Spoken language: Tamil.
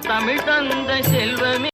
தமிழ் தந்த செல்வமே.